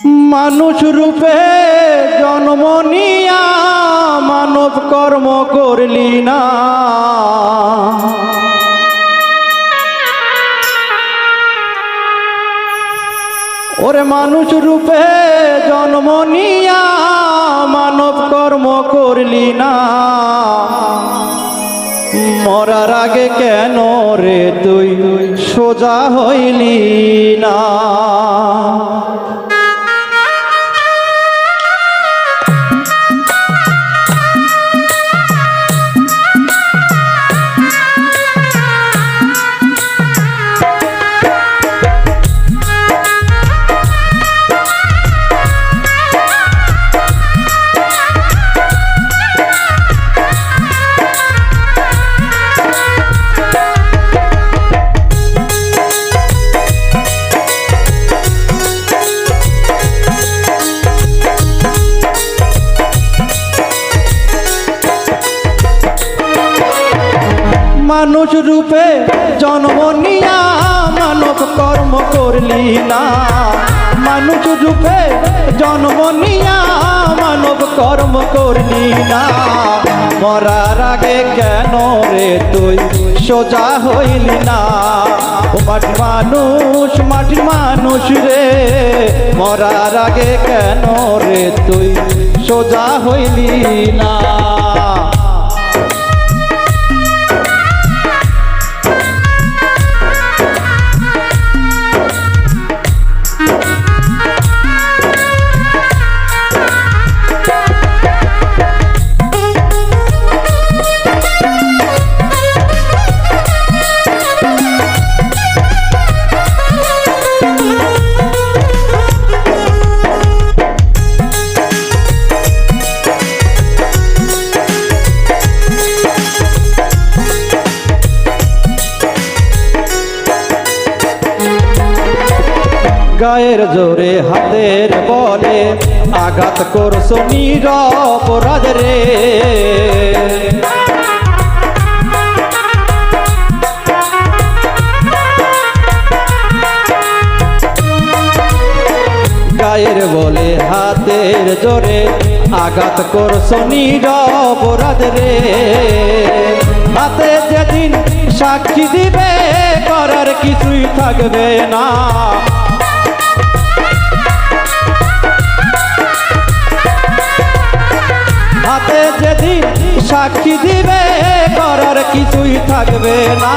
মানুষ রূপে জন্ম নিয়া মানব কর্ম করলি না। ওরে মানুষ রূপে জন্ম নিয়া মানব কর্ম করলি না। মরার আগে কেন রে তুই সোজা হইলি না? মানুষ রূপে জন্ম নিয়া মানব কর্ম করলি না। মানুষ রূপে জন্ম নিয়া মানব কর্ম করলি না। মরার আগে কেন রে তুই সোজা হইলি না? মাটি মানুষ মাটি মানুষ রে, মরার আগে কেন রে তুই সোজা হইলি না? গায়ের জোরে হাতের বলে, আঘাত করছ নিরপরাধ রে গায়ের বলে হাতের জোরে, আঘাত করছ নিরপরাধ রে হাতে যেদিন সাক্ষী দিবে, করার কিছুই থাকবে না। হাতে যেদিন সাক্ষী দিবে, করার কিছুই থাকবে না।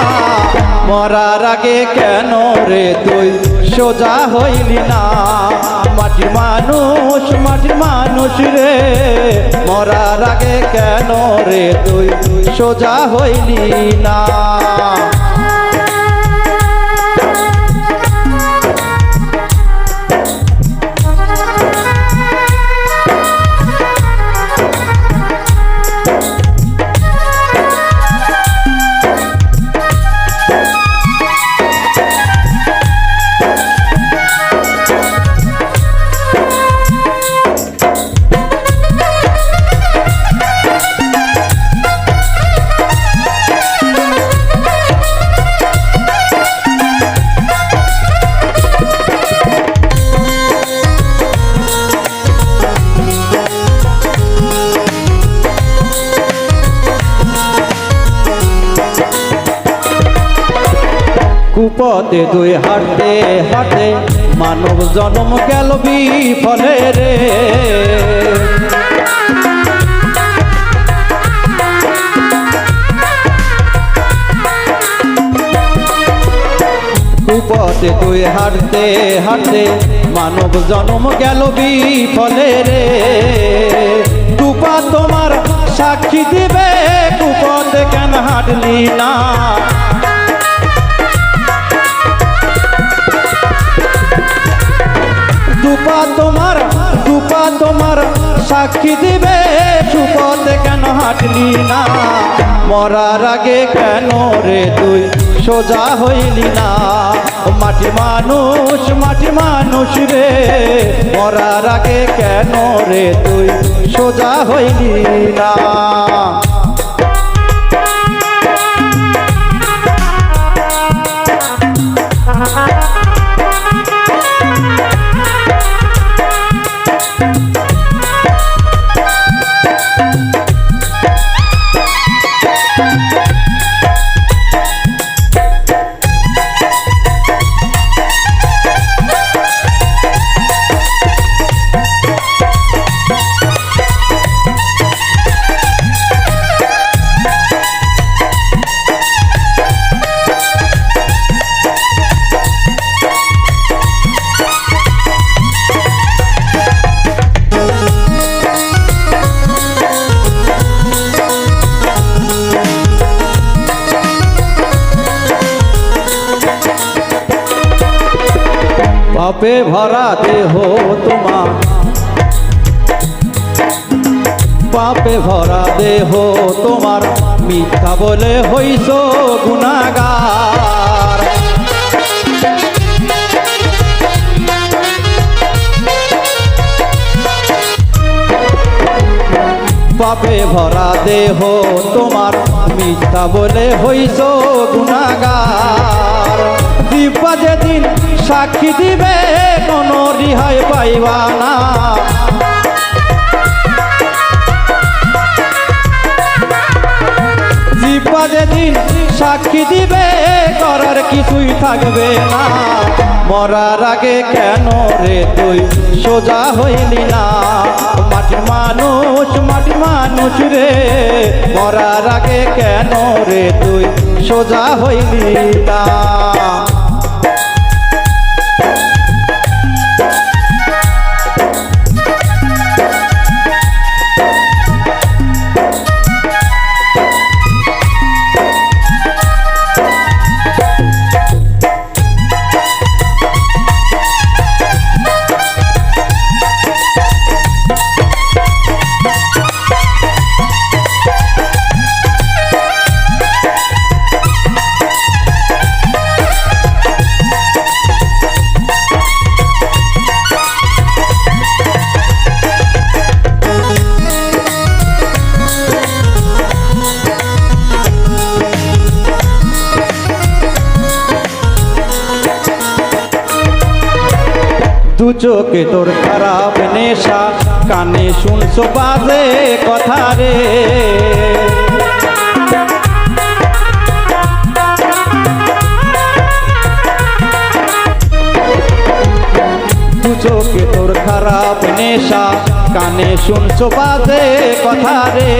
মরার আগে কেন রে তুই সোজা হইলি না? মাটির মানুষ মাটির মানুষ রে। মরার আগে কেন রে তুই সোজা হইলি না? কুপতে দুই হাঁটতে হাঁটতে মানব জন্ম গেল বিফলে রে। কুপতে তুই হাঁটতে হাঁটতে মানব জন্ম গেল বিফলে রে। কুপা তোমার সাক্ষী দিবে কুপতে কেন হাঁটলি না? সাক্ষী দিবে, সুপথে কেন হাঁটলি না? মরার আগে কেন রে তুই সোজা হইলি না? মাটি মানুষ মাটি মানুষ রে, মরার আগে কেন রে তুই সোজা হইলি না? পাপে ভরা দেহ তোমার। পাপে ভরা দেহ তোমার। মিথ্যা বলে হইছ গুণাগার। পাপে ভরা দেহ তোমার। মিথ্যা বলে হইছ গুণাগার। দিব্যা যেদিন সাক্ষী দিবে কোনো রিহাই পাইবা না। জিব্বা যেদিন সাক্ষী দিবে, করার কিছুই থাকবে না। মরার আগে কেন রে তুই সোজা হইলি না? মাটির মানুষ মাটির মানুষ রে, মরার আগে কেন রে তুই সোজা হইলি না? চোখে তোর খারাপ নেশা, কানে শুনছো বাজে কথা রে। চোখে তোর খারাপ নেশা, কানে শুনছো বাজে কথা রে।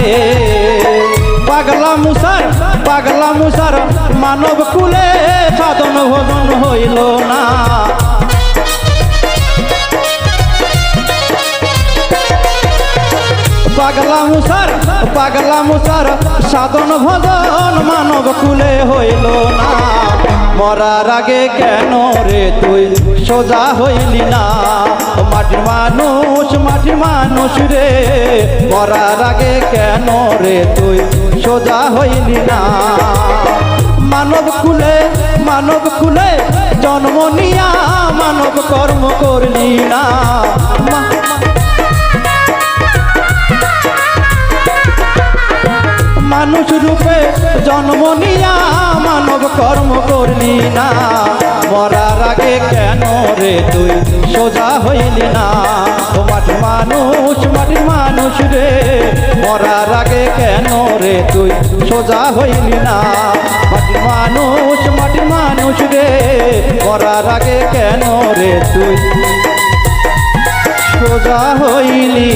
পাগলা মুসার পাগলা মুসার মানব কুলে সাধন ভজন হইল না। মুসার পাগলা মুসার, সাধন ভজন মানব কুলে হইল না। মরার আগে কেন রে তুই সোজা হইলি না? মাটির মানুষ মাটির মানুষ রে, মরার আগে কেন রে তুই সোজা হইলি না? মানব কুলে মানব কুলে জন্ম নিয়া মানব কর্ম করলি না। মানুষ রূপে জন্ম নিয়া মানব কর্ম করলি না। মরার আগে কেন রে তুই সোজা হইলি না? ও মাটির মানুষ মাটির মানুষ রে, মরার আগে কেন রে তুই সোজা হইলি না? মাটির মানুষ মাটির মানুষ রে, মরার আগে কেন রে তুই সোজা হইলি